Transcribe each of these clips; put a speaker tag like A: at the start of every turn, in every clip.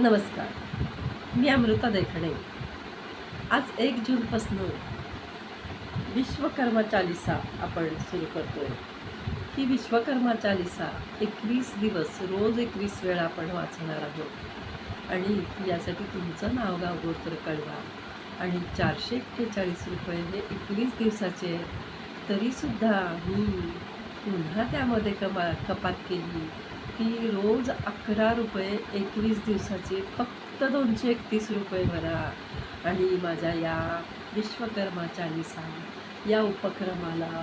A: नमस्कार. मी अमृता देखणे आज एक जूनपासून विश्वकर्मा चालिसा आपण सुरू करतोय. ही विश्वकर्मा चालिसा एकवीस दिवस रोज एकवीस वेळा आपण वाचणार आहोत. आणि यासाठी तुमचं नाव गाव गोत्र कळवा. आणि चारशे एक्केचाळीस रुपये हे एकवीस दिवसाचे तरीसुद्धा मी पुन्हा त्यामध्ये कमा कपात केली. की रोज अकरा रुपये एकवीस दिवसाचे फक्त दोनशे एकतीस रुपये भरा आणि माझ्या या विश्वकर्मा चालिसा या उपक्रमाला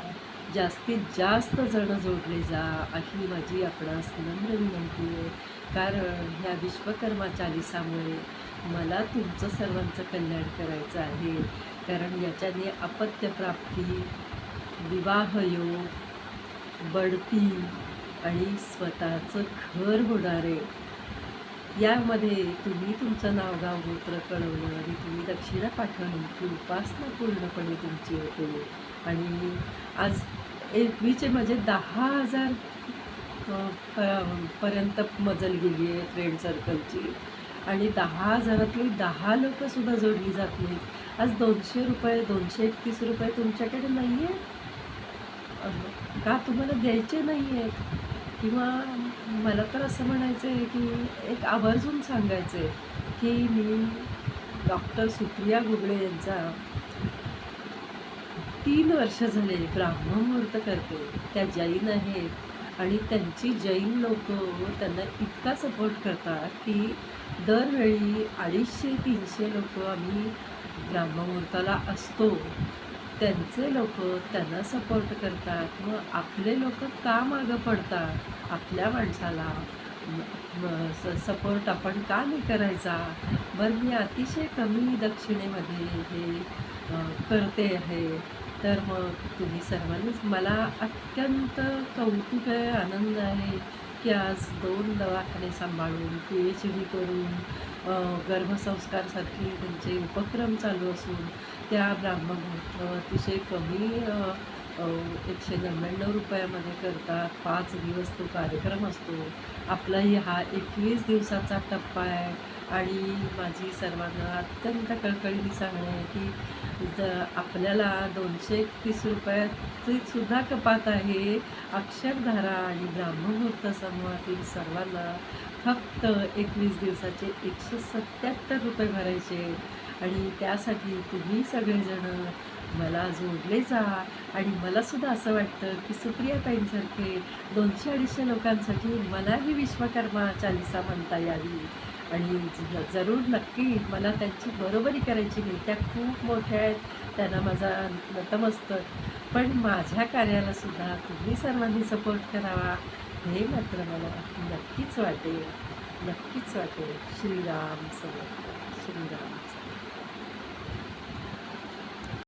A: जास्तीत जास्त जण जोडले जा अशी माझी आपणास नम्र विनंती आहे. कारण ह्या विश्वकर्मा चालिसामुळे मला तुमचं सर्वांचं कल्याण करायचं आहे. कारण याच्याने अपत्यप्राप्ती विवाहयोग बढती आणि स्वतःचं घर होणार. आहे यामध्ये तुम्ही तुमचं नावगाव गोत्र कळवलं आणि तुम्ही दक्षिणा पाठवली की उपासना पूर्णपणे तुमची होते. आणि आज एकवीचे माझे म्हणजे दहा हजार प- पर्यंत मजल गेली आहे फ्रेंड सर्कलची. आणि दहा हजारातली दहा लोकंसुद्धा जोडली जात नाहीत. आज दोनशे रुपये दोनशे एकतीस रुपये तुमच्याकडे नाही आहे का तुम्हाला द्यायचे नाही आहेत किंवा मला तर असं म्हणायचं आहे की एक आवर्जून सांगायचं आहे की मी डॉक्टर सुप्रिया गुगळे यांचा तीन वर्ष झाले ब्राह्ममुहूर्त करते. त्या जैन आहेत आणि त्यांची जैन लोक त्यांना इतका सपोर्ट करतात की दरवेळी अडीचशे तीनशे लोक आम्ही ब्राह्ममुहूर्ताला असतो. त्यांचे लोक त्यांना सपोर्ट करतात. मग आपले लोक का मागं पडतात? आपल्या माणसाला सपोर्ट आपण का नाही करायचा? बरं मी अतिशय कमी दक्षिणेमध्ये हे करते आहे. तर मग तुम्ही सर्वांनीच मला अत्यंत कौतुक आहे आनंद आहे की आज दोन दवाखाने सांभाळून पी एच डी करून गर्भसंस्कारसारखे त्यांचे उपक्रम चालू असून त्या ब्राह्मण अतिशय कमी एकशे नव्याण्णव रुपयामध्ये करतात. पाच दिवस तो कार्यक्रम असतो. आपलाही हा एकवीस दिवसाचा टप्पा आहे. आणि माझी सर्वांना अत्यंत कळकळीने सांगणे आहे की ज आपल्याला दोनशे एकतीस रुपयाची सुद्धा कपात आहे. अक्षरधारा आणि ब्राह्ममुहूर्त समूहातील सर्वांना फक्त एकवीस दिवसाचे एकशे सत्याहत्तर रुपये भरायचे. आणि त्यासाठी तुम्ही सगळेजण मला जोडले जा. आणि मलासुद्धा असं वाटतं की सुप्रियाताईंसारखे दोनशे अडीचशे लोकांसाठी मलाही विश्वकर्मा चालिसा म्हणता यावी. आणि जरूर नक्की मला त्यांची बरोबरी करायची नाही. त्या खूप मोठ्या आहेत. त्यांना माझा नतमस्तक पण माझ्या कार्याला सुद्धा तुम्ही सर्वांनी सपोर्ट करावा हे मात्र मला नक्कीच वाटेल. नक्कीच वाटेल. श्रीराम समर्थ श्रीराम.